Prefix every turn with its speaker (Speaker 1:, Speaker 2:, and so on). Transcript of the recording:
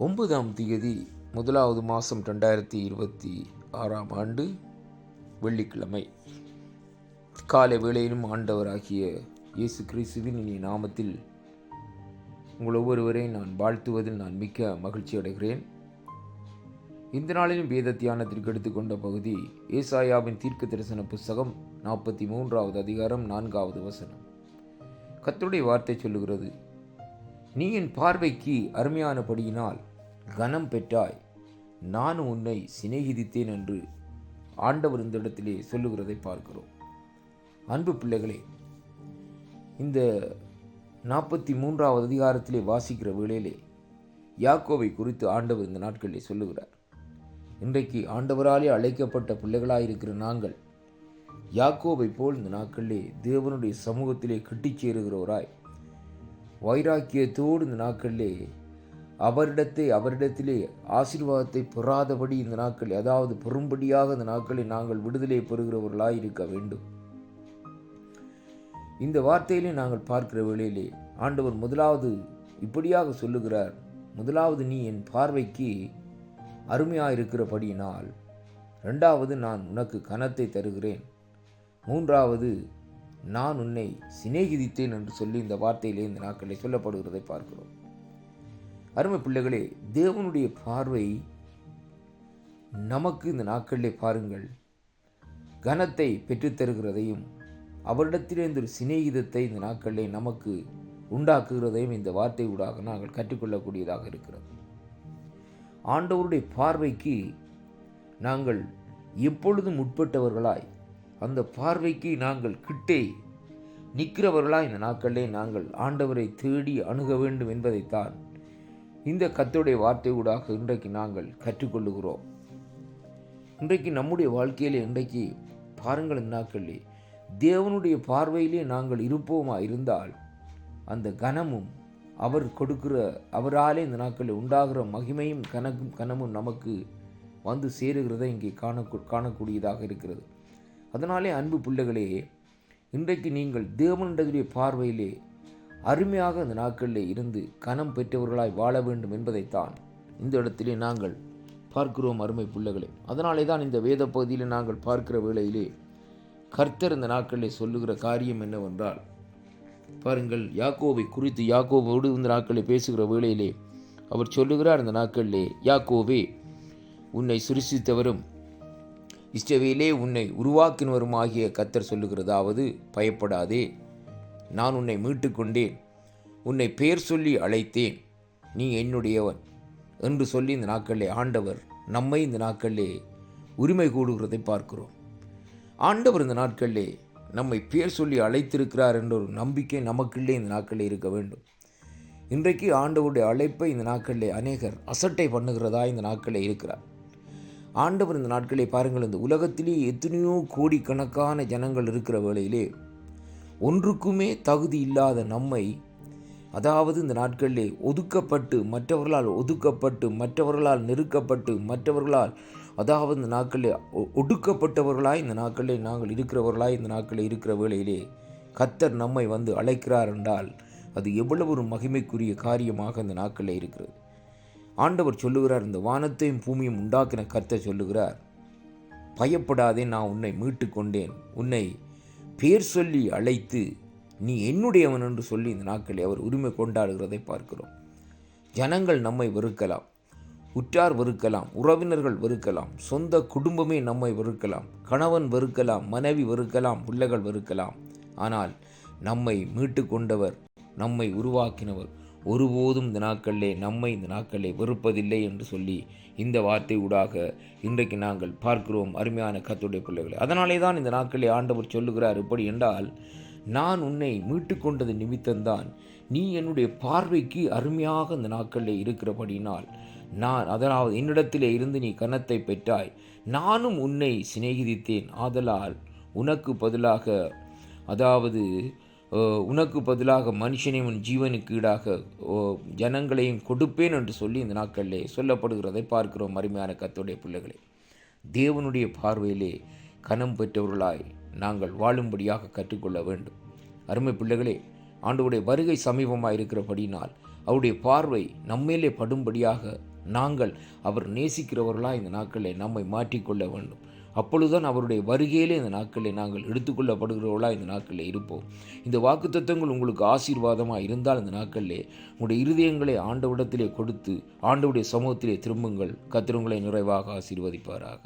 Speaker 1: ஒன்பதாம் தேதி முதலாவது மாதம் ரெண்டாயிரத்தி இருபத்தி ஆறாம் ஆண்டு வெள்ளிக்கிழமை. காலை வேளையிலும் ஆண்டவராகிய இயேசு கிறிஸ்துவின் இனி நாமத்தில் உங்கள் ஒவ்வொருவரையும் நான் வாழ்த்துவதில் நான் மிக்க மகிழ்ச்சி அடைகிறேன். இந்த நாளிலும் வேத தியானத்திற்கு எடுத்துக்கொண்ட பகுதி ஏசாயாவின் தீர்க்க தரிசன புஸ்தகம் நாற்பத்தி மூன்றாவது அதிகாரம் நான்காவது வசனம். கர்த்தருடைய வார்த்தை சொல்லுகிறது நீ என் பார்வைக்கு அருமையானபடியினால் கனம் பெற்றாய். நான் உன்னை சிநேகிதித்தேன் என்று ஆண்டவர் இந்த இடத்திலே சொல்லுகிறதை பார்க்கிறோம். அன்பு பிள்ளைகளே இந்த நாற்பத்தி மூன்றாவது அதிகாரத்திலே வாசிக்கிற வேளையிலே யாக்கோவை குறித்து ஆண்டவர் இந்த நாட்களிலே சொல்லுகிறார். இன்றைக்கு ஆண்டவராலே அழைக்கப்பட்ட பிள்ளைகளாயிருக்கிற நாங்கள் யாக்கோவை போல் இந்த நாட்களிலே தேவனுடைய சமூகத்திலே கட்டிச் சேருகிறவராய் வைராக்கியத்தோடு இந்த நாட்களிலே அவரிடத்தை அவரிடத்திலே ஆசீர்வாதத்தை பெறாதபடி இந்த நாட்கள் அதாவது பெறும்படியாக இந்த நாட்களில் நாங்கள் விடுதலை பெறுகிறவர்களாக இருக்க வேண்டும். இந்த வார்த்தையிலே நாங்கள் பார்க்கிற வேளையிலே ஆண்டவர் முதலாவது இப்படியாக சொல்லுகிறார். முதலாவது நீ என் பார்வைக்கு அருமையாக இருக்கிறபடியினால் ரெண்டாவது நான் உனக்கு கனத்தை தருகிறேன். மூன்றாவது நான் உன்னை சிநேகிதித்தேன் என்று சொல்லி இந்த வார்த்தையிலே இந்த நாட்களில் சொல்லப்படுகிறதை பார்க்கிறோம். அருமை பிள்ளைகளே தேவனுடைய பார்வை நமக்கு இந்த நாட்களிலே பாருங்கள். கனத்தை பெற்றுத்தருகிறதையும் அவரிடத்திலிருந்து ஒரு சிநேகிதத்தை இந்த நாட்களிலே நமக்கு உண்டாக்குகிறதையும் இந்த வார்த்தை ஊடாக நாங்கள் கற்றுக்கொள்ளக்கூடியதாக இருக்கிறது. ஆண்டவருடைய பார்வைக்கு நாங்கள் எப்பொழுதும் உட்பட்டவர்களாய் அந்த பார்வைக்கு நாங்கள் கிட்டே நிற்கிறவர்களா? இந்த நாட்களிலே நாங்கள் ஆண்டவரை தேடி அணுக வேண்டும் என்பதைத்தான் இந்த கத்தோடைய வார்த்தை ஊடாக இன்றைக்கு நாங்கள் கற்றுக்கொள்ளுகிறோம். இன்றைக்கு நம்முடைய வாழ்க்கையிலே இன்றைக்கு பாருங்கள் இந்த நாட்களிலே தேவனுடைய பார்வையிலே நாங்கள் இருப்போமா இருந்தால் அந்த கனமும் அவர் கொடுக்கிற அவராலே இந்த நாட்களில் உண்டாகிற மகிமையும் கனக்கும் கனமும் நமக்கு வந்து சேருகிறதை இங்கே காண காணக்கூடியதாக இருக்கிறது. அதனாலே அன்பு பிள்ளைகளே இன்றைக்கு நீங்கள் தேவனுடைய பார்வையிலே அருமையாக அந்த நாட்களில் இருந்து கனம் பெற்றவர்களாய் வாழ வேண்டும் என்பதைத்தான் இந்த இடத்திலே நாங்கள் பார்க்கிறோம் அருமை பிள்ளைகளே. அதனாலே தான் இந்த வேத பகுதியில் நாங்கள் பார்க்கிற வேளையிலே கர்த்தர் இந்த நாட்களிலே சொல்லுகிற காரியம் என்னவென்றால் பாருங்கள் யாக்கோவை குறித்து யாக்கோவோடு இந்த நாட்களில் பேசுகிற வேளையிலே அவர் சொல்லுகிறார் இந்த நாட்களிலே யாக்கோவே உன்னை சுரிசித்தவரும் இஷ்டவேலே உன்னை உருவாக்கினவருமாகிய கத்தர் சொல்லுகிறதாவது பயப்படாதே. நான் உன்னை மீட்டுக்கொண்டேன். உன்னை பெயர் சொல்லி அழைத்தேன். நீ என்னுடையவன் என்று சொல்லி இந்த நாட்களிலே ஆண்டவர் நம்மை இந்த நாட்களிலே உரிமை கூடுகிறதை பார்க்கிறோம். ஆண்டவர் இந்த நாட்களிலே நம்மை பேர் சொல்லி அழைத்திருக்கிறார் என்ற ஒரு நம்பிக்கை நமக்குள்ளே இந்த நாட்களில் இருக்க வேண்டும். இன்றைக்கு ஆண்டவருடைய அழைப்பை இந்த நாட்களிலே அநேகர் அசட்டை பண்ணுகிறதா இந்த நாட்களில் இருக்கிறார். ஆண்டவர் இந்த நாட்களை பாருங்கள் இந்த உலகத்திலே எத்தனையோ கோடிக்கணக்கான ஜனங்கள் இருக்கிற வேளையிலே ஒன்றுக்குமே தகுதி இல்லாத நம்மை அதாவது இந்த நாட்களிலே ஒதுக்கப்பட்டு மற்றவர்களால் ஒதுக்கப்பட்டு மற்றவர்களால் நெருக்கப்பட்டு மற்றவர்களால் அதாவது இந்த நாட்களில் ஒடுக்கப்பட்டவர்களாய் இந்த நாட்களில் நாங்கள் இருக்கிறவர்களாய் இந்த நாட்களில் இருக்கிற வேளையிலே கத்தர் நம்மை வந்து அழைக்கிறார் என்றால் அது எவ்வளவு ஒரு மகிமைக்குரிய காரியமாக இந்த நாட்களில் இருக்கிறது. ஆண்டவர் சொல்லுகிறார் இந்த வானத்தையும் பூமியும் உண்டாக்கின கர்த்தர் சொல்லுகிறார் பயப்படாதே நான் உன்னை மீட்டு கொண்டேன் உன்னை பேர் சொல்லி அழைத்து நீ என்னுடையவன் என்று சொல்லி இந்த நாட்களை அவர் உரிமை கொண்டாடுகிறதை பார்க்கிறோம். ஜனங்கள் நம்மை வெறுக்கலாம் உற்றார் வெறுக்கலாம் உறவினர்கள் வெறுக்கலாம் சொந்த குடும்பமே நம்மை வெறுக்கலாம் கணவன் வெறுக்கலாம் மனைவி வெறுக்கலாம் பிள்ளைகள் வெறுக்கலாம். ஆனால் நம்மை மீட்டு கொண்டவர் நம்மை உருவாக்கினவர் ஒருபோதும் இந்த நாட்களிலே நம்மை இந்த நாட்களிலே வெறுப்பதில்லை என்று சொல்லி இந்த வார்த்தை ஊடாக இன்றைக்கு நாங்கள் பார்க்கிறோம் அருமையான கத்துடைய பிள்ளைகளை. அதனாலே தான் இந்த நாட்களிலே ஆண்டவர் சொல்லுகிறார் எப்படி என்றால் நான் உன்னை மீட்டு கொண்டது நிமித்தம்தான் நீ என்னுடைய பார்வைக்கு அருமையாக இந்த நாட்களில் இருக்கிறபடினால் நான் அதாவது என்னிடத்திலே இருந்து நீ கன்னத்தை பெற்றாய். நானும் உன்னை சிநேகிதித்தேன். ஆதலால் உனக்கு பதிலாக அதாவது உனக்கு பதிலாக மனுஷனையும் உன் ஜீவனுக்கு ஈடாக ஜனங்களையும் கொடுப்பேன் என்று சொல்லி இந்த நாட்களிலே சொல்லப்படுகிறதை பார்க்கிறோம் அருமையான கத்தோடைய பிள்ளைகளே. தேவனுடைய பார்வையிலே கனம் பெற்றவர்களாய் நாங்கள் வாழும்படியாக கற்றுக்கொள்ள வேண்டும். அருமை பிள்ளைகளே ஆண்டவுடைய வருகை சமீபமாக இருக்கிறபடினால் அவருடைய பார்வை நம்மேலே படும்படியாக நாங்கள் அவர் நேசிக்கிறவர்களாக இந்த நாட்களை நம்மை மாற்றிக்கொள்ள வேண்டும். அப்பொழுதுதான் அவருடைய வருகையிலே இந்த நாட்களில் நாங்கள் எடுத்துக்கொள்ளப்படுகிறவர்களாக இந்த நாட்களில் இருப்போம். இந்த வாக்குத்தத்தங்கள் உங்களுக்கு ஆசீர்வாதமாக இருந்தால் இந்த நாட்களிலே உங்களுடைய இருதயங்களை ஆண்டவிடத்திலே கொடுத்து ஆண்டவுடைய சமூகத்திலே திரும்புங்கள். கத்திரங்களை நிறைவாக ஆசீர்வதிப்பாராக.